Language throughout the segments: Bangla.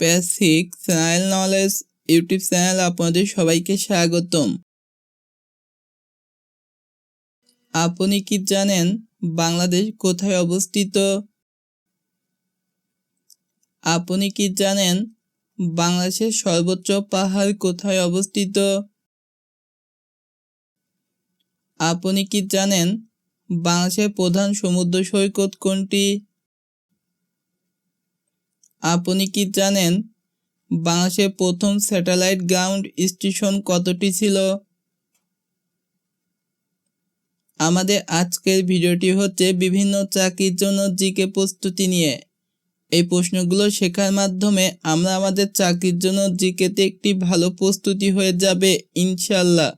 Basic general knowledge YouTube channel আপনাদের সবাইকে স্বাগতম। আপনি কি জানেন বাংলাদেশ কোথায় অবস্থিত? আপনি কি জানেন বাংলাদেশের সর্বোচ্চ পাহাড় কোথায় অবস্থিত? আপনি কি জানেন বাংলাদেশের প্রধান সমুদ্র সৈকত কোনটি? আপনি কি জানেন বাংলাদেশের প্রথম স্যাটেলাইট গ্রাউন্ড স্টেশন কতটি ছিল? আমাদের আজকের ভিডিওটি হচ্ছে বিভিন্ন চাকরির জন্য জিকে প্রস্তুতি নিয়ে। এই প্রশ্নগুলো শেখার মাধ্যমে আমরা আমাদের চাকরির জন্য জিকেতে একটি ভালো প্রস্তুতি হয়ে যাবে ইনশাল্লাহ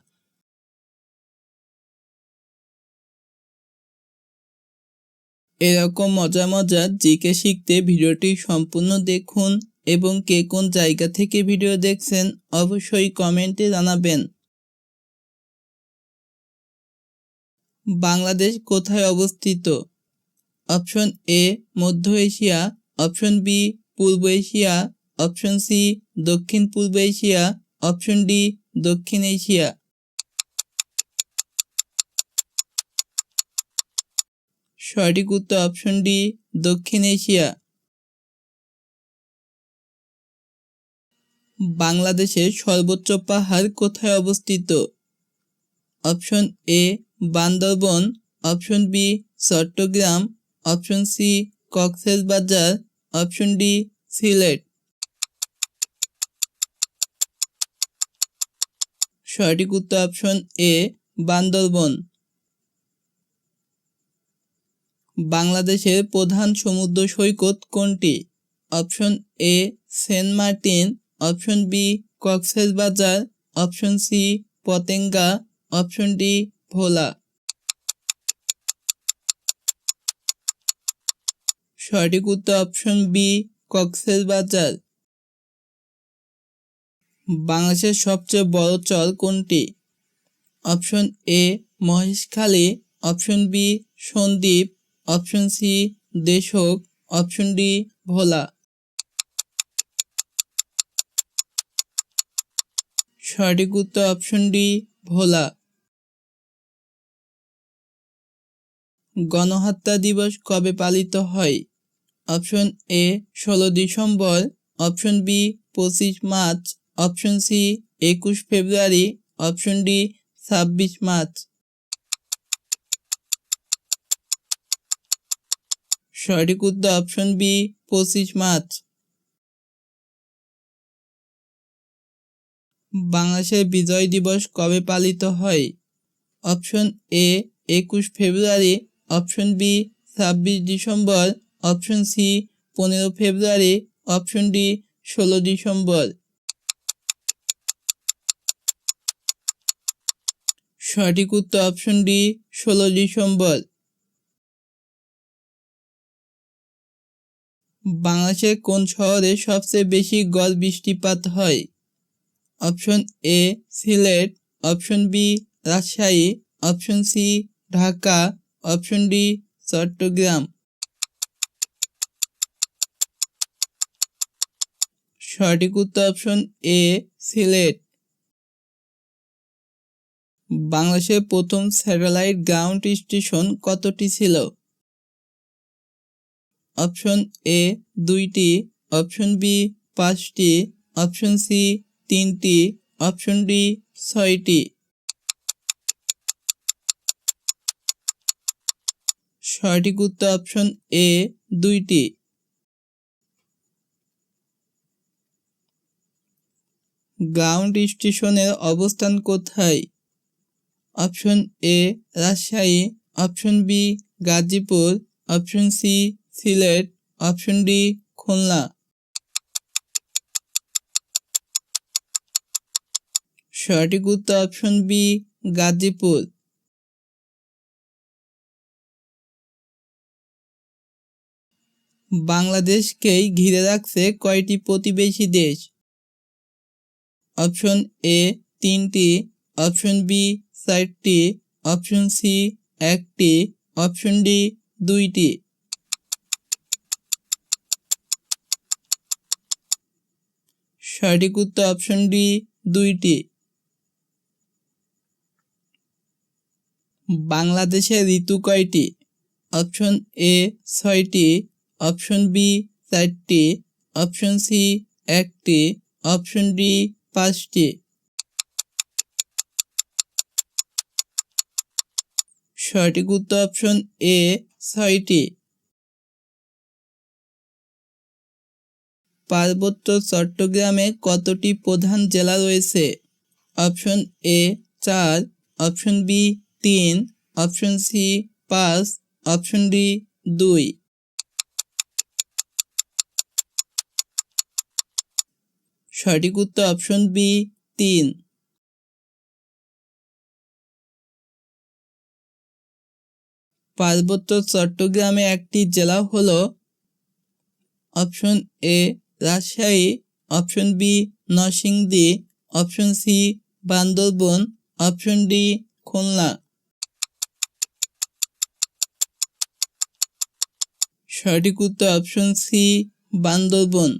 এরকম মজা মজা জিকে শিখতে ভিডিওটি সম্পূর্ণ দেখুন এবং কে কোন জায়গা থেকে ভিডিও দেখছেন অবশ্যই কমেন্টে জানাবেন। বাংলাদেশ কোথায় অবস্থিত? অপশন এ, মধ্য এশিয়া, অপশন বি, পূর্ব এশিয়া, অপশন সি, দক্ষিণ পূর্ব এশিয়া, অপশন ডি, দক্ষিণ এশিয়া। সঠিক উত্তর অপশন ডি দক্ষিণ এশিয়া। বাংলাদেশের সর্বোচ্চ পাহাড় কোথায় অবস্থিত? Option A Bandarban. Option B Chittagong. Option C Cox's Bazar option D Sylhet. সঠিক উত্তর অপশন এ বান্দরবন। বাংলাদেশের প্রধান সমুদ্র সৈকত কোনটি? Option A, Saint Martin, option B Cox's Bazar option C, Patenga, option D, Bhola. সঠিক উত্তর অপশন বি কক্সবাজার বাংলাদেশের সবচেয়ে বড় চর কোনটি? Option A, Maheshkhali, option B, Sandwip option C দেশক অপশন ডি, ভোলা। সঠিক উত্তর অপশন ডি, ভোলা। গণহত্যা দিবস কবে পালিত হয়? অপশন এ, ষোলো ডিসেম্বর। অপশন বি, পঁচিশ মার্চ। অপশন সি, একুশ ফেব্রুয়ারি। অপশন ডি, ছাব্বিশ মার্চ। সঠিক উত্তর অপশন বি পঁচিশ মার্চ। বাংলাদেশের বিজয় দিবস কবে পালিত হয়? অপশন এ একুশ ফেব্রুয়ারি। অপশন বি ছাব্বিশ ডিসেম্বর। অপশন সি পনেরো ফেব্রুয়ারি। অপশন ডি ষোলো ডিসেম্বর। সঠিক উত্তর অপশন ডি ষোলো ডিসেম্বর। বাংলাদেশের কোন শহরে সবচেয়ে বেশি গড় বৃষ্টিপাত হয়? Option A, Sylhet. Option B, Rajshahi. Option C, Dhaka. Option D, Chittagong. সঠিক উত্তর অপশন এ, সিলেট। বাংলাদেশের প্রথম স্যাটেলাইট গ্রাউন্ড স্টেশন কতটি ছিল? অপশন এ দুইটি, অপশন বি পাঁচটি, অপশন সি তিনটি, অপশন ডি ছয়টি। সঠিক উত্তর অপশন এ দুইটি। গ্রাউন্ড স্টেশনের অবস্থান কোথায়? Option A Rajshahi, option B Gazipur, option C Sylhet, option D, Khulna. সঠিক উত্তর অপশন বি, গাজীপুর। বাংলাদেশকেই ঘিরে রাখছে কয়টি প্রতিবেশী দেশ? অপশন এ, তিনটি। অপশন বি, চারটি। অপশন সি, একটি। অপশন ডি, দুইটি। সঠিক উত্তর অপশন ডি দুইটি। বাংলাদেশের ঋতু কয়টি? অপশন এ ছয়টি। অপশন বি চারটি। অপশন সি একটি। অপশন ডি পাঁচটি। সঠিক উত্তর অপশন এ ছয়টি। পার্বত্য চট্টগ্রামে কতটি প্রধান জেলা রয়েছে? অপশন এ চার, অপশন বি তিন, অপশন সি পাঁচ, অপশন ডি দুই। সঠিক উত্তর অপশন বি তিন। পার্বত্য চট্টগ্রামে একটি জেলা হলো option A Rajshahi option B Narsingdi option C Bandarban option D Khulna. সঠিক উত্তর অপশন সি বান্দরবন।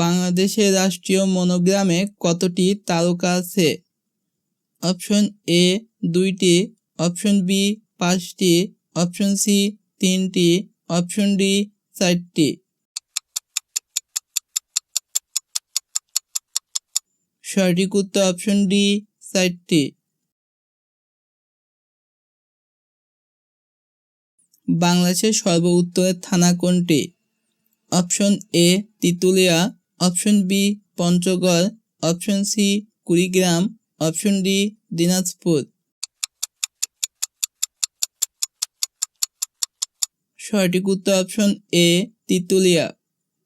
বাংলাদেশের রাষ্ট্রীয় মনোগ্রামে কতটি তারকা আছে? অপশন এ দুইটি অপশন বি পাঁচটি অপশন সি তিনটি অপশন ডি চারটি। সঠিক উত্তর অপশন ডি চারটি। বাংলাদেশের সর্ব উত্তরের থানা কোনটি? Option A Tetulia option B Panchagarh option C Kurigram option D Dinajpur. সঠিক উত্তর অপশন এ তিতুলিয়া।